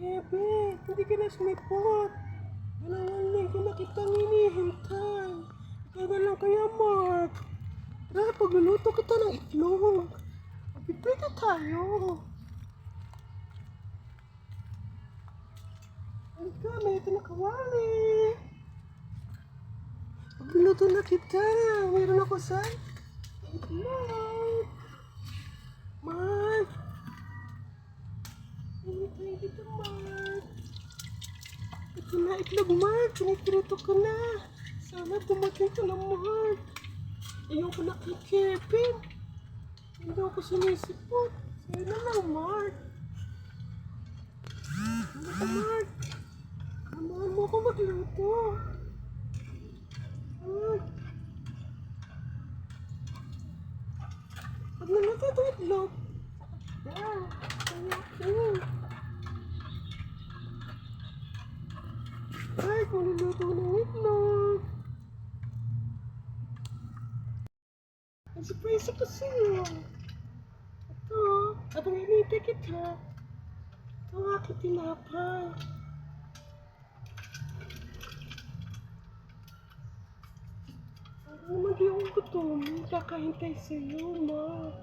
Kevin, hindi ka na sumipot. Dalawang linggo na kitang hinihintay. Ikaw na lang kaya, Mark. Tara, pagluluto kita ng itlog. Magpiprito tayo. Halika, may ito na kawali. Pagluluto na kita. Meron ako sa itlog. Mark. Hinihintay kita, Mark. Ito na itlog, Mark. Piniprito ko na. Sana dumating ka na, Mark. Ayoko na kay. Hindi ako sumisipot. Sa'yo na lang, Mark. Ano ka, Mark? Samahan mo ako magluto. Mark. Pag naluto ito itlog, ah, kaya ko. Ay, maluluto ng itlog. Ang surprise ako sa'yo. Ito, habang hinihintay kita, ito ang aking tinapay. Ano ako gutom, kakahintay sa'yo, ma.